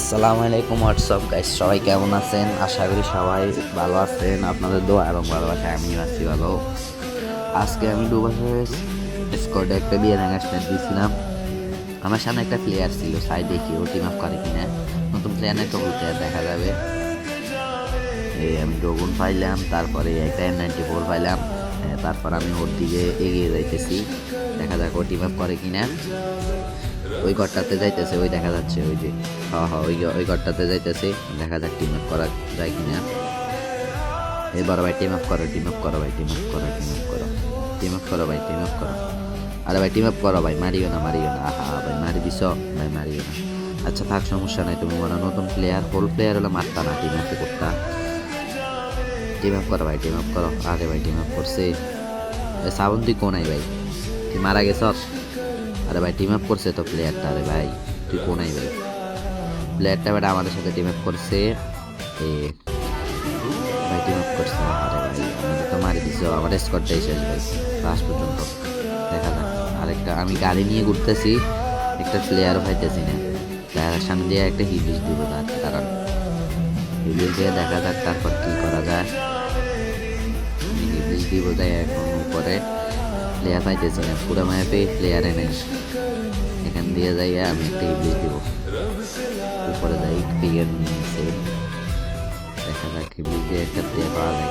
আসসালামু আলাইকুম WhatsApp guys সবাই কেমন আছেন? আশা করি সবাই ভালো আছেন। আপনাদের দোয়া এবং ভালোবাসা আমিও আছি ভালো। আজকে আমি দুবছর স্কোয়াডে একটা বিয়ে ন্যাশনাল দিয়েছিলাম। আমার সামনে একটা প্লেয়ার ছিল সাই দেখি ও টিম আপ করে কিনা? নতুন প্লেয়ার নেই টবল প্লেয়ার দেখা যাবে। এই আমি ড্রগুন পাইলাম তারপরে একটা এন নাইনটি ফোর পাইলাম। হ্যাঁ, তারপর আমি ওর দিকে এগিয়ে যাইতেছি। দেখা যাক ও টিম আপ করে কিনা। ওই ঘরটাতে যাইতেছে ওই দেখা যাচ্ছে ওই যে হ্যাঁ হ্যাঁ ওই ওই ঘরটাতে যাইতেছে দেখা যাক টিম আপ করা যায় কিনা এই বড় ভাই টিম আপ করো টিম আপ করো ভাই টিম আপ করো টিম আপ করো টিম আপ করো ভাই টিম আপ করো আরে ভাই টিম আপ করো ভাই মারিও না মারিও না আহা ভাই মারি দিছ ভাই মারিও না আচ্ছা থাক সমস্যা নাই তুমি মনে নতুন প্লেয়ার হোল প্লেয়ার হলে মারতা না টিম আপে করতা টিম আপ করো ভাই টিম আপ করো আরে ভাই টিম আপ করছে শ্রাবণ তুই কোনাই ভাই তুই মারা গেছ আরে ভাই টিম আপ করছে তো প্লেয়ারটা আরে ভাই। তুই কোনাই ভাই? প্লেয়ারটা বেটা আমাদের সাথে টিম আপ করছে। এ, ভাই টিম আপ করছে। আরে ভাই, আমাদের তো মারি দিছে। আমার স্কোরটাই শেষ, ভাই। লাস্ট পর্যন্ত। দেখা যাক। আরেকটা, আমি গাড়ি নিয়ে ঘুরতেছি। একটা প্লেয়ার পাইতেছি না। তার সামনে দিয়ে একটা হিলিশ দিব তার কারণ। হিলিশ দিয়ে দেখা যাক তারপর কি করা যায়। হিলিশ দিব তাই এখন উপরে। প্লেয়ার পাইতেছি না, পুরো ম্যাপে প্লেয়ারে নেই। এখান দিয়ে যাই আমি একটা ইংলিশ দিব। উপরে যাই ক্রিকেট নিয়েছে দেখা যাক ইংলিশ দিয়ে একটা প্লেয়ার পাওয়া যায়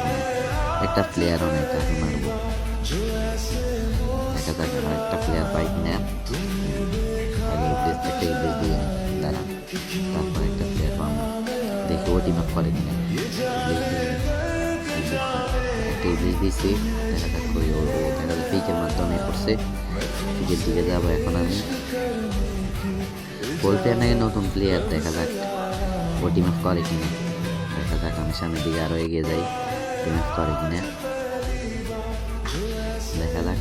একটা প্লেয়ারও নেই তাকে মারবো দেখা যাক একটা প্লেয়ার পাই কিনা। আগে ইংলিশ একটা ইংলিশ দিয়ে দাঁড়া। তারপর একটা প্লেয়ার পাবো। দেখি ও আপ করে কিনা। একটা ইংলিশ দিয়েছি, দেখা যাক ওই ও দেখা যাক পিকের মাধ্যমে করছে। পিকের দিকে যাব এখন আমি। বলতে নাকি নতুন প্লেয়ার দেখা যাক। ও টিম আপ করে কিনা। দেখা যাক, আমি সামনের দিকে আরও এগিয়ে যাই। টিম আপ করে কিনা। দেখা যাক।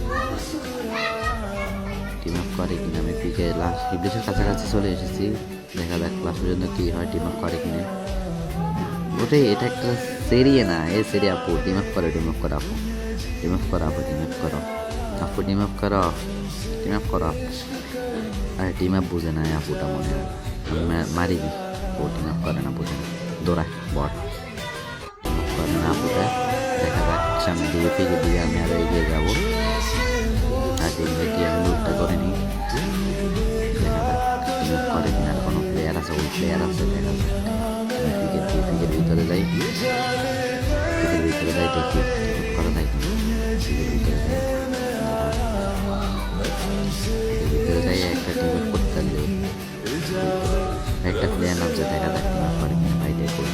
টিম আপ করে কিনা, আমি পিকে লাস্ট ইংলিশের কাছাকাছি চলে এসেছি। দেখা যাক লাস্ট পর্যন্ত কী হয় টিম আপ করে কিনা। ওটাই, এটা একটা সেরিয়ে না এ সেরি আপু টিম আপ করো টিম আপ করো আপু টিম আপ করো আপু টিম আপ করো আপু টিম আপ করো টিম আপ করো আরে টিম আপ বুঝে না এই আপুটা মনে হয় আমি মা- মারি দিই ও টিম আপ করে না বুঝে না দৌড়ায় বট টিম আপ করে না আপুটা দেখা যাক সামনের দিকে পিকের দিকে আমি আরও এগিয়ে যাব আর দেখবে প্লেয়ার আছে ওই প্লেয়ার আছে দেখা দিয়ে পিকের ভিতরে যাই পিকের ভিতরে যাই দেখি করা যায় কিনা পিকের ভিতরে যাই ভিতরে যাই একটা টিম করতে পারলে একটা প্লেয়ার নামছে দেখা যাক টিম আপ কিনা ভাইটাই করি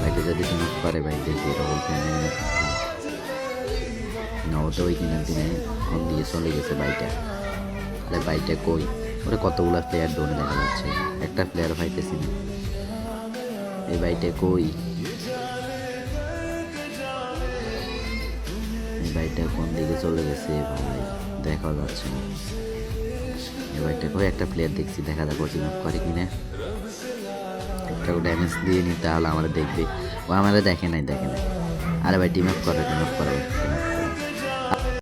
ভাইটা যদি টিম আপ করে ভাই দেখি এটা বলতে না ও তো ওই দিনের দিনে দিয়ে চলে গেছে বাইটা আরে বাইটা কই ওরে কতগুলো প্লেয়ার ডোনে দেখা যাচ্ছে। একটা প্লেয়ার পাইতেছি না। এই বাইটা কই? এই বাইটা কোন দিকে চলে গেছে ভাই? দেখা যাচ্ছে না। এই বাইটা কই? একটা প্লেয়ার দেখছি, দেখা যাক টিম আপ করে কিনা। একটা ড্যামেজ দিয়ে নি, তাহলে আমরা দেখবে। ও আমাদের দেখে নাই দেখে নাই। আরে ভাই টিম আপ করো টিম আপ করো।